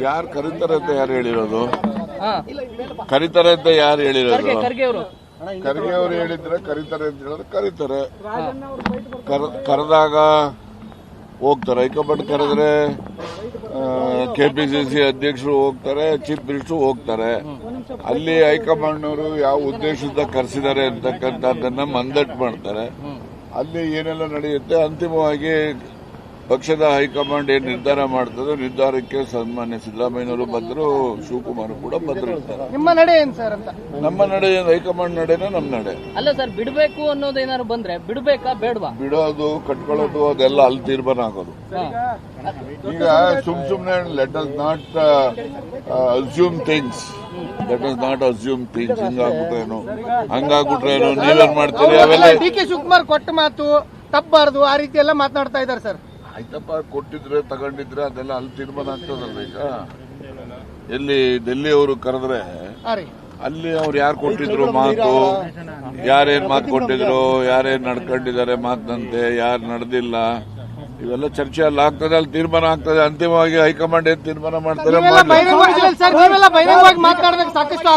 ಯಾರು ಕರೀತಾರೆ ಅಂತ ಯಾರು ಹೇಳಿರೋದು? ಕರೀತಾರೆ ಅಂತ ಯಾರು ಹೇಳಿರೋದು? ಖರ್ಗೆ ಅವರು. ಹೇಳಿದ್ರೆ ಕರೀತಾರೆ ಅಂತ ಹೇಳಿದ್ರೆ ಕರೀತಾರೆ. ಕರ್- ಕರೆದಾಗ ಹೋಗ್ತಾರೆ. ಹೈಕಮಾಂಡ್ ಕರೆದ್ರೆ ಕೆಪಿಸಿಸಿ ಅಧ್ಯಕ್ಷರು ಹೋಗ್ತಾರೆ ಚೀಫ್ ಮಿನಿಸ್ಟರ್ ಹೋಗ್ತಾರೆ. ಅಲ್ಲಿ ಹೈಕಮಾಂಡ್ನವರು ಯಾವ ಉದ್ದೇಶದಿಂದ ಕರೆಸಿದ್ದಾರೆ ಅಂತಕ್ಕಂಥದ್ದನ್ನ ಮಂದಟ್ ಮಾಡ್ತಾರೆ. ಅಲ್ಲಿ ಏನೆಲ್ಲ ನಡೆಯುತ್ತೆ? ಅಂತಿಮವಾಗಿ ಪಕ್ಷದ ಹೈಕಮಾಂಡ್ ಏನ್ ನಿರ್ಧಾರ ಮಾಡ್ತದೋ ನಿರ್ಧಾರಕ್ಕೆ ಸನ್ಮಾನ್ಯ ಸಿದ್ದರಾಮಯ್ಯನವರು ಬಂದರು ಶಿವಕುಮಾರ್ ಕೂಡ ಬಂದಿರ್ತಾರೆ ನಿಮ್ಮ ನಡೆ ಏನ್ ಸರ್ ಅಂತ? ನಮ್ಮ ನಡೆ ಏನು? ಹೈಕಮಾಂಡ್ ನಡೆನೇ? ನಮ್ಮ ನಡೆ. ಅಲ್ಲ ಸರ್ ಬಿಡಬೇಕು ಅನ್ನೋದು ಏನಾದ್ರು ಬಂದ್ರೆ ಬಿಡಬೇಕಾ ಬೇಡವಾ? ಬಿಡೋದು ಕಟ್ಕೊಳ್ಳೋದು ಅದೆಲ್ಲ ಅಲ್ಲಿ ತೀರ್ಮಾನ ಆಗೋದು. ಈಗ ಸುಮ್ ಸುಮ್ನೆ let us not assume things let us not assume things ಹಿಂಗಾಗ್ಬಿಟ್ರೇನು ಹಂಗಾಗ್ಬಿಟ್ರೇನು ನೀವೇನ್ ಮಾಡ್ತೀರಿ? ಅವೆಲ್ಲ ಡಿ ಕೆ ಶಿವಕುಮಾರ್ ಕೊಟ್ಟ ಮಾತು ತಪ್ಪಬಾರ್ದು ಆ ರೀತಿ ಎಲ್ಲ ಮಾತನಾಡ್ತಾ ಇದ್ದಾರೆ ಸರ್. ಆಯ್ತಪ್ಪ ಕೊಟ್ಟಿದ್ರೆ ತಗೊಂಡಿದ್ರೆ ಅದೆಲ್ಲ ಅಲ್ಲಿ ತೀರ್ಮಾನ ಆಗ್ತದಲ್ಲ ಈಗ? ಎಲ್ಲಿ ಡೆಲ್ಲಿ ಅವರು ಕರೆದ್ರೆ ಅಲ್ಲಿ ಅವ್ರು ಯಾರು ಕೊಟ್ಟಿದ್ರು ಮಾತು? ಯಾರೇನ್ ಮಾತು ಕೊಟ್ಟಿದ್ರು? ಯಾರೇನ್ ನಡ್ಕೊಂಡಿದ್ದಾರೆ ಮಾತಂತೆ ಯಾರು ನಡೆದಿಲ್ಲ? ಇವೆಲ್ಲ ಚರ್ಚೆ ಅಲ್ಲಿ ಆಗ್ತದೆ ಅಲ್ಲಿ ತೀರ್ಮಾನ ಆಗ್ತದೆ. ಅಂತಿಮವಾಗಿ ಹೈಕಮಾಂಡ್ ಏನ್ ತೀರ್ಮಾನ ಮಾಡ್ತಾರೆ ಸಾಕಷ್ಟು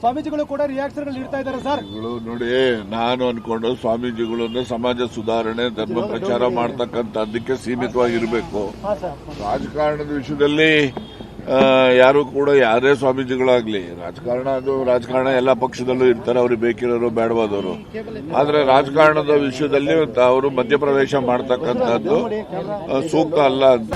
ಸ್ವಾಮೀಜಿಗಳು ಕೂಡ ರಿಯಾಕ್ಷನ್ ನೀಡ್ತಾ ಇದ್ದಾರೆ ಸರ್. ನೋಡಿ ನಾನು ಅನ್ಕೊಂಡು ಸ್ವಾಮೀಜಿಗಳು ಅಂದ್ರೆ ಸಮಾಜ ಸುಧಾರಣೆ ಧರ್ಮ ಪ್ರಚಾರ ಮಾಡ್ತಕ್ಕಂಥದ್ದಕ್ಕೆ ಸೀಮಿತವಾಗಿರ್ಬೇಕು. ರಾಜಕಾರಣದ ವಿಷಯದಲ್ಲಿ ಯಾರು ಕೂಡ ಯಾರೇ ಸ್ವಾಮೀಜಿಗಳಾಗ್ಲಿ ರಾಜಕಾರಣ ಅದು ರಾಜಕಾರಣ ಎಲ್ಲ ಪಕ್ಷದಲ್ಲೂ ಇರ್ತಾರೆ ಅವ್ರಿಗೆ ಬೇಕಿರೋರು ಬೇಡವಾದವರು. ಆದ್ರೆ ರಾಜಕಾರಣದ ವಿಷಯದಲ್ಲಿ ಅವರು ಮಧ್ಯಪ್ರವೇಶ ಮಾಡ್ತಕ್ಕಂಥದ್ದು ಸೂಕ್ತ ಅಲ್ಲ ಅಂತ.